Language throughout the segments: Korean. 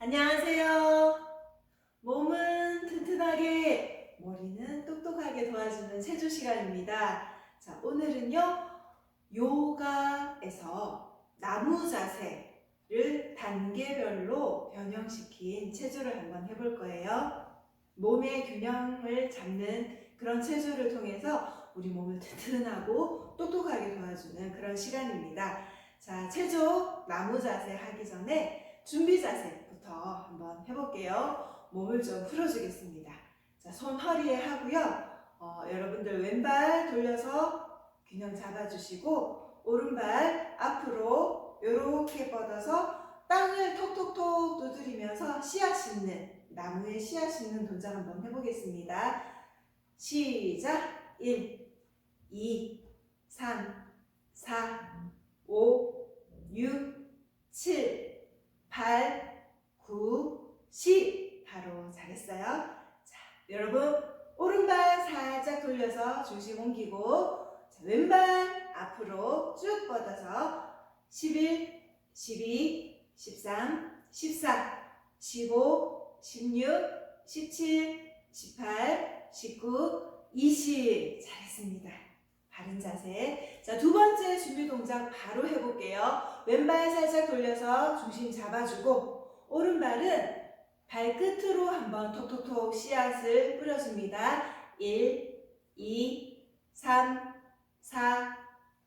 안녕하세요. 몸은 튼튼하게, 머리는 똑똑하게 도와주는 체조 시간입니다. 자, 오늘은요, 요가에서 나무 자세를 단계별로 변형시킨 체조를 한번 해볼 거예요. 몸의 균형을 잡는 그런 체조를 통해서 우리 몸을 튼튼하고 똑똑하게 도와주는 그런 시간입니다. 자, 체조 나무 자세 하기 전에 준비 자세 부터 한번 해볼게요. 몸을 좀 풀어주겠습니다. 자, 손 허리에 하고요. 어, 여러분들 왼발 돌려서 균형 잡아주시고 오른발 앞으로 이렇게 뻗어서 땅을 톡톡톡 두드리면서 씨앗 심는 나무에 씨앗 심는 동작 한번 해보겠습니다. 시작! 1, 2, 3, 4, 5, 6, 7, 8, 9, 10. 바로 잘했어요. 자, 여러분, 오른발 살짝 돌려서 중심 옮기고, 자, 왼발 앞으로 쭉 뻗어서 11, 12, 13, 14, 15, 16, 17, 18, 19, 20. 잘했습니다. 바른 자세. 자, 두 번째 준비 동작 바로 해볼게요. 왼발 살짝 돌려서 중심 잡아주고, 오른발은 발끝으로 한번 톡톡톡 씨앗을 뿌려줍니다. 1, 2, 3, 4,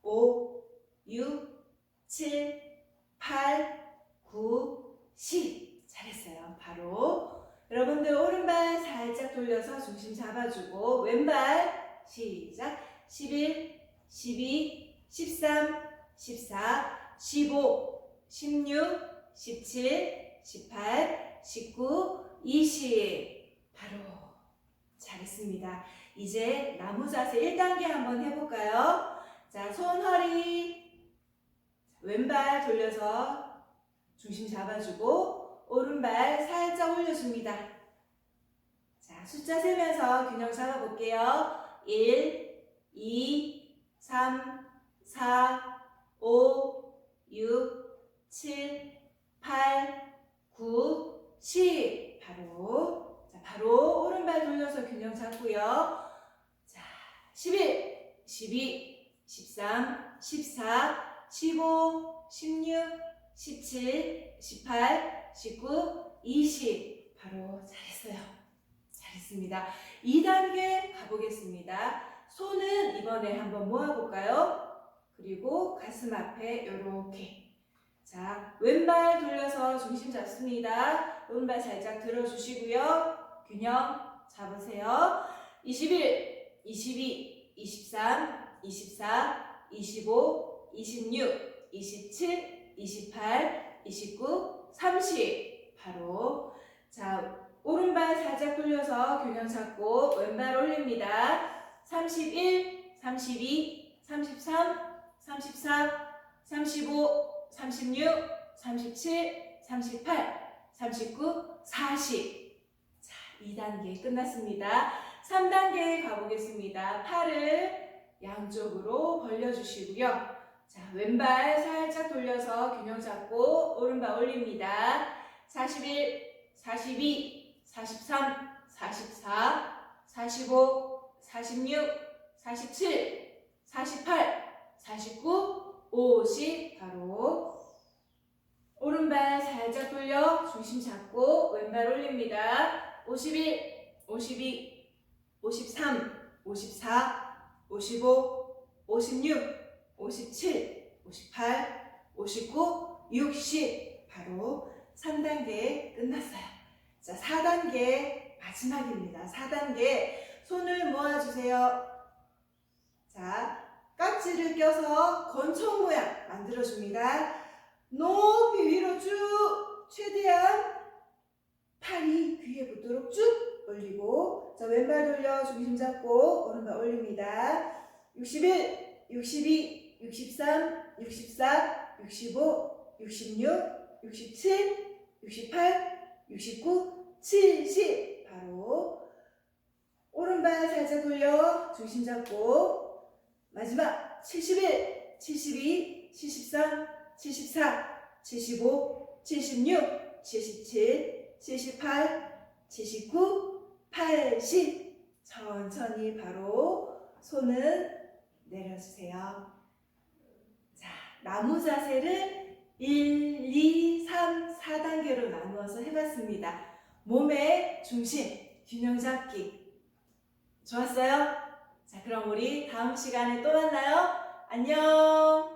5, 6, 7, 8, 9, 10. 잘했어요. 바로. 여러분들 오른발 살짝 돌려서 중심 잡아주고, 왼발 시작. 11, 12, 13, 14, 15, 16, 17, 18, 19, 20. 바로 잘했습니다. 이제 나무 자세 1단계 한번 해볼까요? 자, 손 허리. 왼발 돌려서 중심 잡아주고, 오른발 살짝 올려줍니다. 자, 숫자 세면서 균형 잡아볼게요. 1, 2, 3, 4, 5, 6, 7, 8, 9, 10. 바로. 자, 바로 오른발 돌려서 균형 잡고요. 자, 11, 12, 13, 14, 15, 16, 17, 18, 19, 20. 바로 잘했어요. 잘했습니다. 2단계 가보겠습니다. 손은 이번에 한번 모아볼까요? 그리고 가슴 앞에 이렇게. 자, 왼발 돌려서 중심 잡습니다. 오른발 살짝 들어주시고요. 균형 잡으세요. 21, 22, 23, 24, 25, 26, 27, 28, 29, 30. 바로. 자, 오른발 살짝 돌려서 균형 잡고 왼발 올립니다. 31, 32, 33, 34, 35, 36, 37, 38, 39, 40. 자, 2단계 끝났습니다. 3단계 가보겠습니다. 팔을 양쪽으로 벌려주시고요. 자, 왼발 살짝 돌려서 균형 잡고 오른발 올립니다. 41, 42, 43, 44, 45, 46, 47, 48, 49, 50 바로 오른발 살짝 돌려 중심 잡고 왼발 올립니다. 51, 52, 53, 54, 55, 56, 57, 58, 59, 60 바로 3단계 끝났어요. 자, 4단계 마지막입니다. 4단계 손을 모아주세요. 자, 깍지를 껴서 건총 모양 만들어줍니다. 높이 위로 쭉 최대한 팔이 귀에 붙도록 쭉 올리고 자 왼발 돌려 중심 잡고 오른발 올립니다. 61, 62, 63, 64, 65, 66, 67, 68, 69, 70 바로 오른발 살짝 돌려 중심 잡고 마지막 71, 72, 73, 74, 75, 76, 77, 78, 79, 80. 천천히 바로 손은 내려주세요. 자, 나무 자세를 1, 2, 3, 4단계로 나누어서 해봤습니다. 몸의 중심, 균형 잡기. 좋았어요? 자, 그럼 우리 다음 시간에 또 만나요. 안녕!